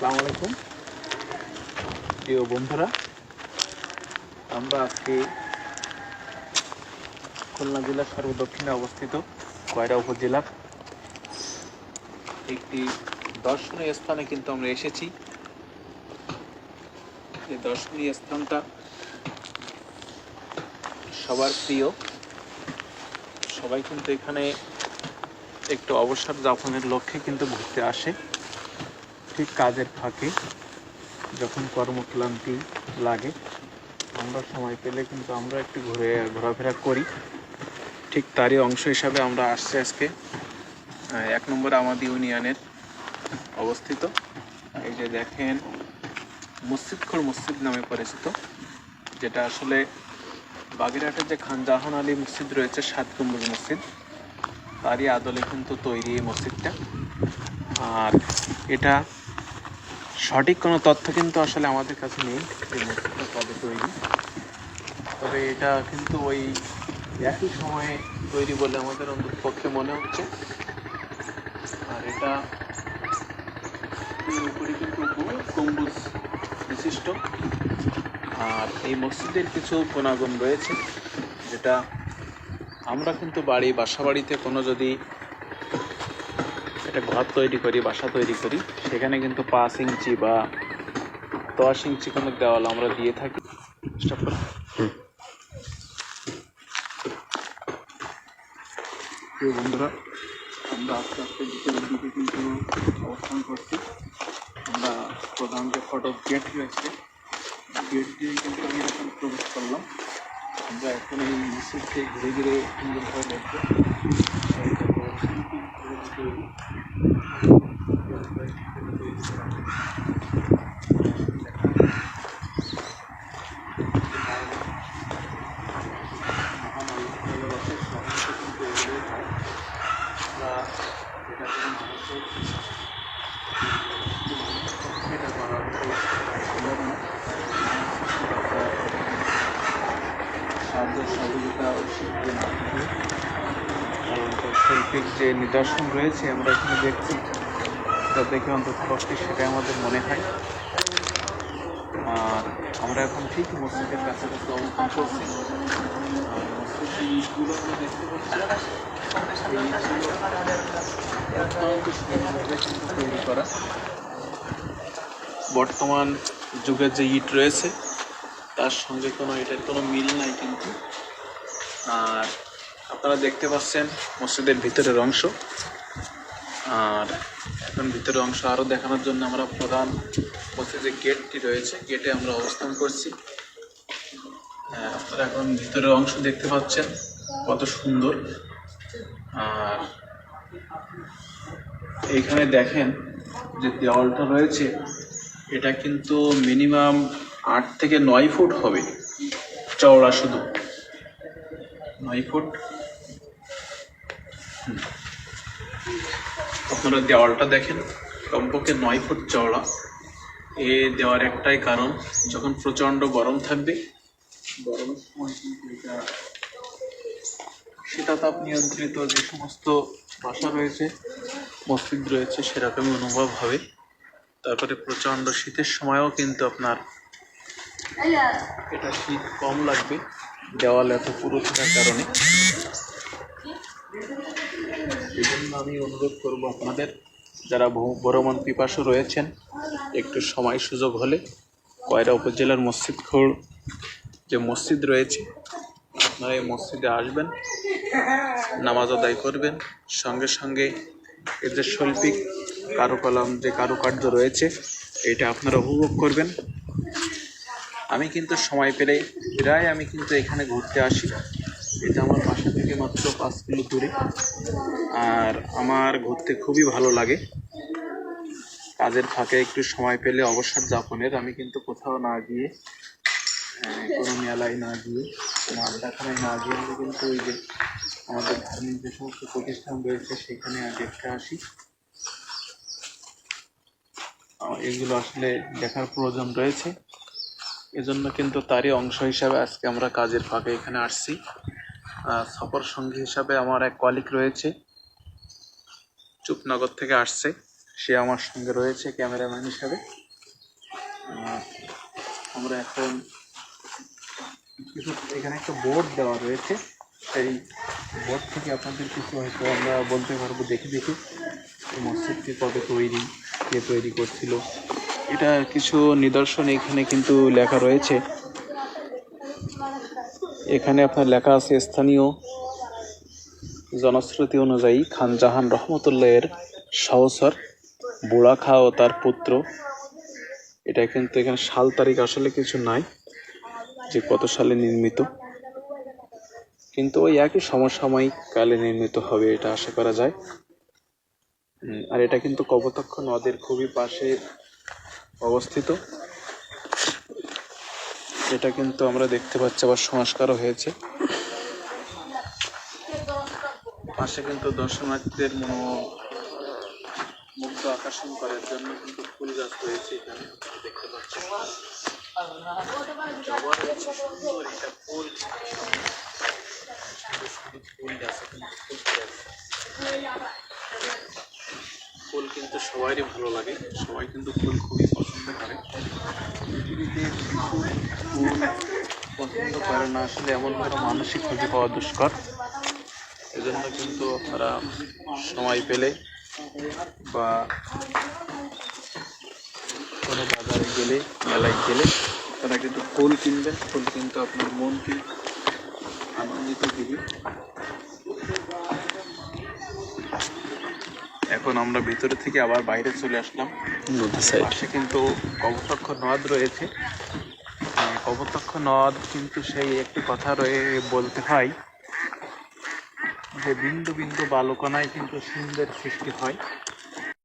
আসসালামু আলাইকুম। প্রিয় বন্ধুরা, আমরা আজকে খুলনা জেলার সর্বদক্ষিণে অবস্থিত কয়রা উপজেলার একটি দর্শনীয় স্থানে কিন্তু আমরা এসেছি। এই দর্শনীয় স্থানটা সবার প্রিয়। সবাই কিন্তু এখানে একটু অবসর যাপনের লক্ষ্যে কিন্তু ঘুরতে আসে। ঠিক কাজের ফাঁকে যখন কর্মক্লান্তি লাগে, আমরা সময় পেলে কিন্তু আমরা একটু ঘুরে, ঘোরাফেরা করি। ঠিক তারই অংশ হিসাবে আমরা আসছি আজকে এক নম্বর আমাদের ইউনিয়নের অবস্থিত। এই যে দেখেন মসজিদখোর মসজিদ নামে পরিচিত, যেটা আসলে বাগেরহাটের যে খান জাহান আলী মসজিদ রয়েছে, সাত গম্বুজ মসজিদ, তারই আদলে কিন্তু তৈরি এই মসজিদটা। আর এটা সঠিক কোনো তথ্য কিন্তু আসলে আমাদের কাছে নেই, যে মসজিদটা কবে তৈরি। তবে এটা কিন্তু ওই একই সময়ে তৈরি বলে আমাদের অন্তত পক্ষে মনে হচ্ছে। আর এটা উপরে কিন্তু বিশিষ্ট। আর এই মসজিদের কিছু গুণাগুণ রয়েছে, যেটা আমরা কিন্তু বাড়ি বাসা বাড়িতে কোনো যদি একটা ঘর তৈরি করি, বাসা তৈরি করি। সেখানে কিন্তু পাঁচ ইঞ্চি বা দশ ইঞ্চি কোনো দেওয়াল আমরা দিয়ে থাকি। বন্ধুরা, আমরা আস্তে আস্তে ভিতরের দিকে কিন্তু অবস্থান করছি। আমরা প্রধান যে ফটো গেট রয়েছে, গেট দিয়ে কিন্তু আমি এখন প্রবেশ করলাম। আমরা এখন এই মসজিদকে ঘুরে ঘুরে সুন্দরভাবে দেখব। সাহায্য সহযোগিতা শৈল্পিক যে নিদর্শন রয়েছে, আমরা এখানে দেখছি তা দেখে অন্তত সেটা আমাদের মনে হয়। আমরা এখন ঠিক মসজিদের কাছাকাছি অবস্থান করছি। আমরা দেখতে পাচ্ছি তৈরি করা বর্তমান যুগের যে ইট রয়েছে, তার সঙ্গে কোনো এটার কোনো মিল নাই কিন্তু। আর আপনারা দেখতে পাচ্ছেন মসজিদের ভিতরের অংশ। আর এখন ভিতরের অংশ আরও দেখানোর জন্য আমরা প্রধান মসজিদের গেটটি রয়েছে, গেটে আমরা অবস্থান করছি। আপনারা এখন ভিতরের অংশ দেখতে পাচ্ছেন, কত সুন্দর। আর এইখানে দেখেন যে দেওয়ালটা রয়েছে, এটা কিন্তু মিনিমাম আট থেকে নয় ফুট হবে চওড়া শুধু। নয় ফুট? হুম। আপনারা দেওয়ালটা দেখেন, কমপক্ষে নয় ফুট চওড়া। এ দেওয়ার একটাই কারণ, যখন প্রচণ্ড গরম থাকবে গরমের সময় শীতাতাপ নিয়ন্ত্রিত যে সমস্ত বাসা রয়েছে, মসজিদ রয়েছে, সেরকমই অনুভব হবে। তারপরে প্রচণ্ড শীতের সময়ও কিন্তু আপনার এটা শীত কম লাগবে, দেওয়াল এত পুরো থাকার কারণে এই জন্য আমি অনুরোধ করব আপনাদের যারা ভ্রমণ পিপাসু রয়েছেন, একটু সময় সুযোগ হলে কয়রা উপজেলার মসজিদ খোড় যে মসজিদ রয়েছে, আপনারা এই মসজিদে আসবেন, নামাজ আদায় করবেন, সঙ্গে সঙ্গে এর যে শৈল্পিক কারুকলাম যে কারুকার্য রয়েছে, এটা আপনারা উপভোগ করবেন। আমি কিন্তু সময় পেলে প্রায় আমি কিন্তু এখানে ঘুরতে আসি। এটা আমার বাসা থেকে মাত্র পাঁচ কিলো দূরে। আর আমার ঘুরতে খুবই ভালো লাগে। কাজের ফাঁকে একটু সময় পেলে অবসর যাপনের। আমি কিন্তু কোথাও না গিয়ে কোনো মেলায় না গিয়ে, কোনো আড্ডাখানায় না গিয়ে আমি কিন্তু ওই যে আমাদের ধার্মিক যে সমস্ত প্রতিষ্ঠান রয়েছে, সেখানে দেখতে আসি। এগুলো আসলে দেখার প্রয়োজন রয়েছে। এজন্য কিন্তু তারই অংশ হিসাবে আজকে আমরা কাজের ফাঁকে এখানে আসছি। সফর সঙ্গী হিসাবে আমার এক কলিক রয়েছে। চুপনগর থেকে আসছে। সে আমার সঙ্গে রয়েছে ক্যামেরাম্যান হিসাবে। আমরা এখন কিছু, এখানে একটা বোর্ড দেওয়া রয়েছে। সেই বোর্ড থেকে আপনাদের কিছু হয়তো আমরা বলতে পারব, দেখে দেখি মসজিদটি কবে তৈরি, কে তৈরি করছিল। এটা কিছু নিদর্শন এখানে কিন্তু লেখা রয়েছে। এখানে আপনার লেখা আছে স্থানীয় জনশ্রুতি অনুযায়ী খান জাহান রহমতুল্লাহের সহসর বুড়া খা ও তার পুত্র। এটা কিন্তু এখানে সাল তারিখ আসলে কিছু নাই, যে কত সালে নির্মিত। কিন্তু ওই একই সমসাময়িক কালে নির্মিত হবে, এটা আশা করা যায়। আর এটা কিন্তু কপোতাক্ষ নদের খুবই পাশে অবস্থিত। এটা কিন্তু আমরা দেখতে পাচ্ছি, আবার সংস্কারও হয়েছে পাশে কিন্তু দর্শনার্থীদের মুগ্ধ আকর্ষণ করার জন্য কিন্তু ফুল গাছ রয়েছে এখানে, দেখতে রয়েছে সুন্দর একটা ফুল। ফুল কিন্তু সবারই ভালো লাগে, সবাই কিন্তু ফুল খুবই পছন্দ করে ফুল ফুল পছন্দ করে না, আসলে এমন কোনো মানুষই খুঁজে পাওয়া দুষ্কর। এজন্য কিন্তু আপনারা সময় পেলে বা কোনো বাজারে গেলে, মেলায় গেলে তারা কিন্তু ফুল কিনবেন। ফুল কিন্তু আপনার মনকে আনন্দিত দিবে। এখন আমরা ভিতরে থেকে আবার বাইরে চলে আসলাম। পাশে কিন্তু কবতক্ষ নদ রয়েছে। আহ, কপোতাক্ষ নদ কিন্তু সেই একটি কথা রয়ে বলতে হয় যে বিন্দু বিন্দু বালুকণায় কিন্তু সুন্দর সৃষ্টি হয়।